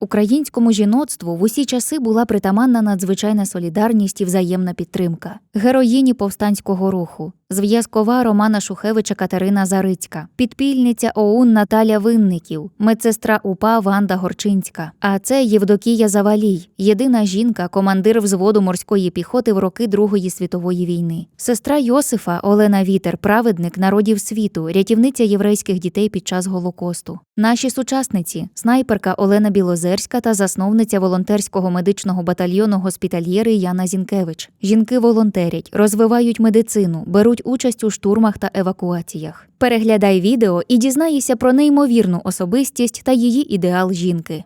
Українському жіноцтву в усі часи була притаманна надзвичайна солідарність і взаємна підтримка. Героїні повстанського руху, зв'язкова Романа Шухевича Катерина Зарицька, підпільниця ОУН Наталя Винників, медсестра УПА Ванда Горчинська. А це Євдокія Завалій, єдина жінка, командир взводу морської піхоти в роки Другої світової війни. Сестра Йосифа Олена Вітер, праведник народів світу, рятівниця єврейських дітей під час Голокосту. Наші сучасниці, снайперка Олена Білозерська та засновниця волонтерського медичного батальйону госпітальєри Яна Зінкевич. Жінки волонтерять, розвивають медицину, беруть участь у штурмах та евакуаціях. Переглядай відео і дізнайся про неймовірну особистість та її ідеал жінки.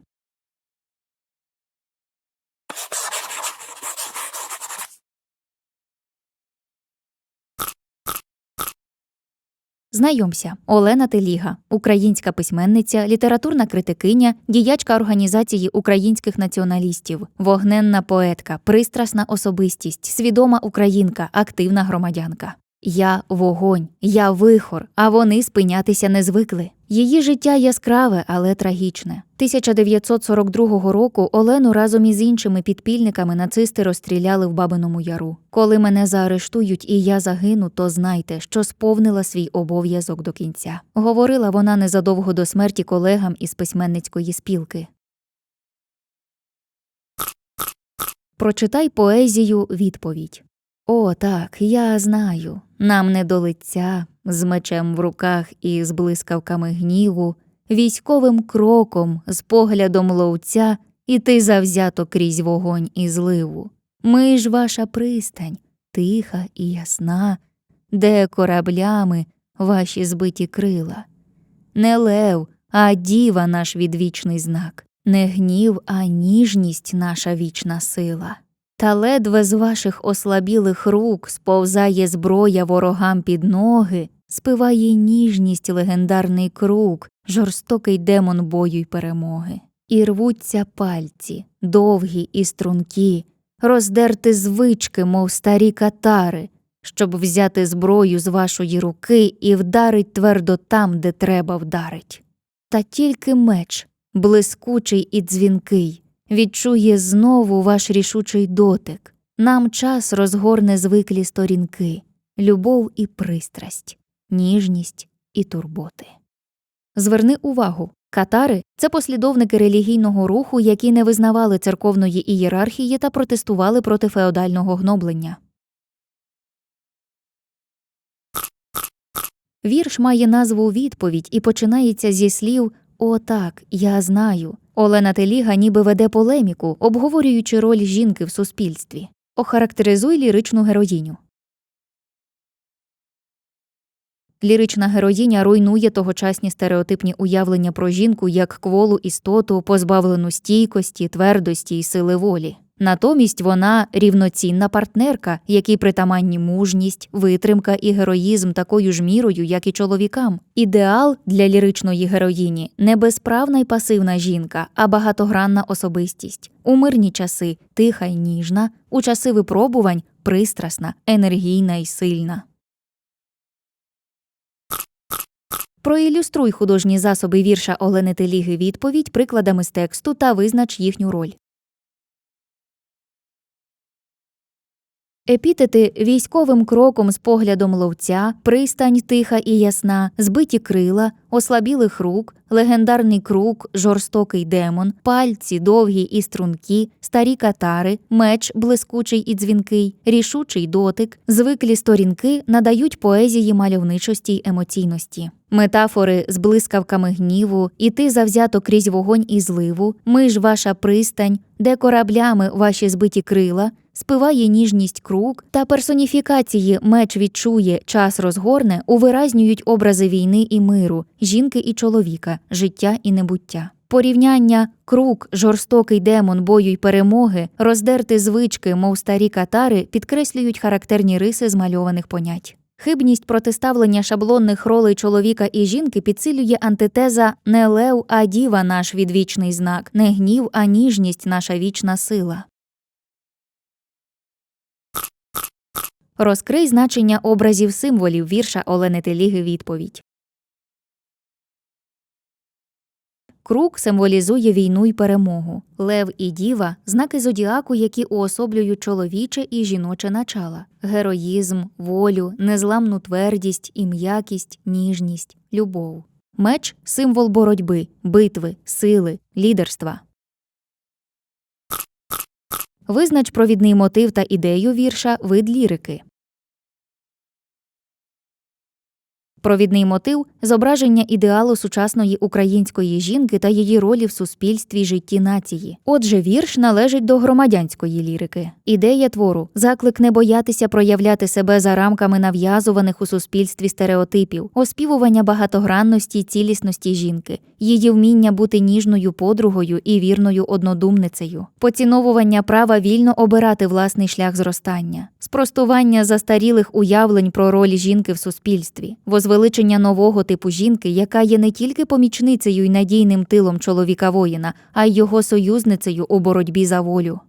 Знайомся, Олена Теліга, українська письменниця, літературна критикиня, діячка організації українських націоналістів, вогненна поетка, пристрасна особистість, свідома українка, активна громадянка. Я вогонь, я вихор, а вони спинятися не звикли. Її життя яскраве, але трагічне. 1942 року Олену разом із іншими підпільниками нацисти розстріляли в Бабиному Яру. Коли мене заарештують і я загину, то знайте, що сповнила свій обов'язок до кінця. Говорила вона незадовго до смерті колегам із письменницької спілки. Прочитай поезію відповідь. О, так, я знаю. Нам не до лиця, з мечем в руках і з блискавками гніву, військовим кроком, з поглядом ловця, іти завзято крізь вогонь і зливу. Ми ж ваша пристань, тиха і ясна, де кораблями ваші збиті крила. Не лев, а діва наш відвічний знак, не гнів, а ніжність наша вічна сила. Та ледве з ваших ослабілих рук сповзає зброя ворогам під ноги, спиває ніжність легендарний круг, жорстокий демон бою й перемоги. І рвуться пальці, довгі і стрункі, роздерти звички, мов старі катари, щоб взяти зброю з вашої руки і вдарить твердо там, де треба вдарить. Та тільки меч, блискучий і дзвінкий, відчує знову ваш рішучий дотик. Нам час розгорне звиклі сторінки, любов і пристрасть, ніжність і турботи. Зверни увагу, катари це послідовники релігійного руху, які не визнавали церковної ієрархії та протестували проти феодального гноблення. Вірш має назву відповідь і починається зі слів О, так, я знаю. Олена Теліга ніби веде полеміку, обговорюючи роль жінки в суспільстві. Охарактеризуй ліричну героїню. Лірична героїня руйнує тогочасні стереотипні уявлення про жінку як кволу істоту, позбавлену стійкості, твердості і сили волі. Натомість вона рівноцінна партнерка, якій притаманні мужність, витримка і героїзм такою ж мірою, як і чоловікам. Ідеал для ліричної героїні не безправна й пасивна жінка, а багатогранна особистість. У мирні часи тиха й ніжна, у часи випробувань пристрасна, енергійна й сильна. Проілюструй художні засоби вірша Олени Теліги відповідь прикладами з тексту та визнач їхню роль. Епітети військовим кроком з поглядом ловця, пристань тиха і ясна, збиті крила, ослабілих рук, легендарний круг, жорстокий демон, пальці довгі і стрункі, старі катари, меч блискучий і дзвінкий, рішучий дотик, звиклі сторінки надають поезії мальовничості й емоційності. Метафори з блискавками гніву, іти завзято крізь вогонь і зливу, ми ж ваша пристань, де кораблями ваші збиті крила, спиває ніжність круг та персоніфікації меч відчує, час розгорне, увиразнюють образи війни і миру, жінки і чоловіка, життя і небуття. Порівняння круг, жорстокий демон бою й перемоги, роздерти звички, мов старі катари, підкреслюють характерні риси змальованих понять. Хибність протиставлення шаблонних ролей чоловіка і жінки підсилює антитеза не лев, а діва наш відвічний знак, не гнів, а ніжність наша вічна сила. Розкрий значення образів символів вірша Олени Теліги відповідь. Круг символізує війну й перемогу. Лев і діва знаки зодіаку, які уособлюють чоловіче і жіноче начала, героїзм, волю, незламну твердість і м'якість, ніжність, любов. Меч символ боротьби, битви, сили, лідерства. Визнач провідний мотив та ідею вірша вид лірики. Провідний мотив зображення ідеалу сучасної української жінки та її ролі в суспільстві житті нації. Отже, вірш належить до громадянської лірики. Ідея твору заклик не боятися проявляти себе за рамками нав'язуваних у суспільстві стереотипів, оспівування багатогранності й цілісності жінки, її вміння бути ніжною подругою і вірною однодумницею, поціновування права вільно обирати власний шлях зростання, спростування застарілих уявлень про роль жінки в суспільстві, возвеличення нового типу жінки, яка є не тільки помічницею й надійним тилом чоловіка воїна, а й його союзницею у боротьбі за волю.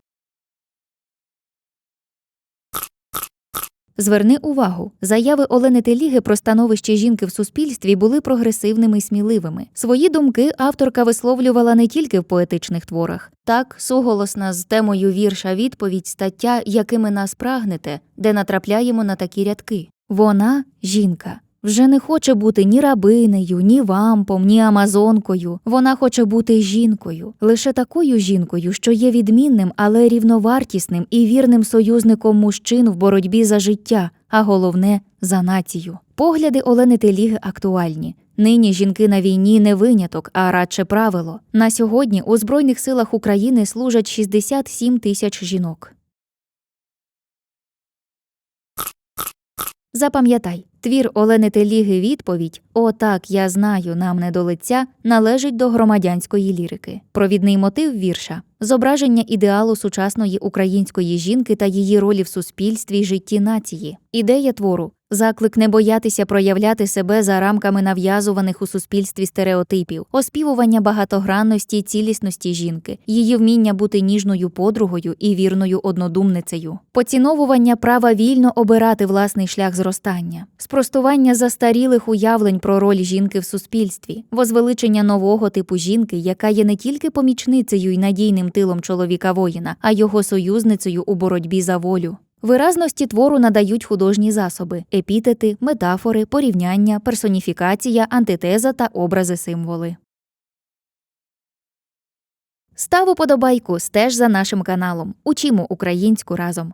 Зверни увагу, заяви Олени Теліги про становище жінки в суспільстві були прогресивними й сміливими. Свої думки авторка висловлювала не тільки в поетичних творах. Так, суголосна з темою вірша відповідь стаття Якими нас прагнете, де натрапляємо на такі рядки. Вона жінка. Вже не хоче бути ні рабинею, ні вампом, ні амазонкою. Вона хоче бути жінкою, лише такою жінкою, що є відмінним, але рівновартісним і вірним союзником мужчин в боротьбі за життя, а головне за націю. Погляди Олени Теліги актуальні. Нині жінки на війні не виняток, а радше правило. На сьогодні у Збройних силах України служать 67 тисяч жінок. Запам'ятай, твір Олени Теліги відповідь О, так, я знаю, нам не до лиця належить до громадянської лірики. Провідний мотив вірша зображення ідеалу сучасної української жінки та її ролі в суспільстві й житті нації. Ідея твору заклик не боятися проявляти себе за рамками нав'язуваних у суспільстві стереотипів, оспівування багатогранності й цілісності жінки, її вміння бути ніжною подругою і вірною однодумницею, поціновування права вільно обирати власний шлях зростання, спростування застарілих уявлень про роль жінки в суспільстві, возвеличення нового типу жінки, яка є не тільки помічницею й надійним тилом чоловіка воїна, а його союзницею у боротьбі за волю. Виразності твору надають художні засоби, епітети, метафори, порівняння, персоніфікація, антитеза та образи символи. Став уподобайку, стеж за нашим каналом. Учімо українську разом.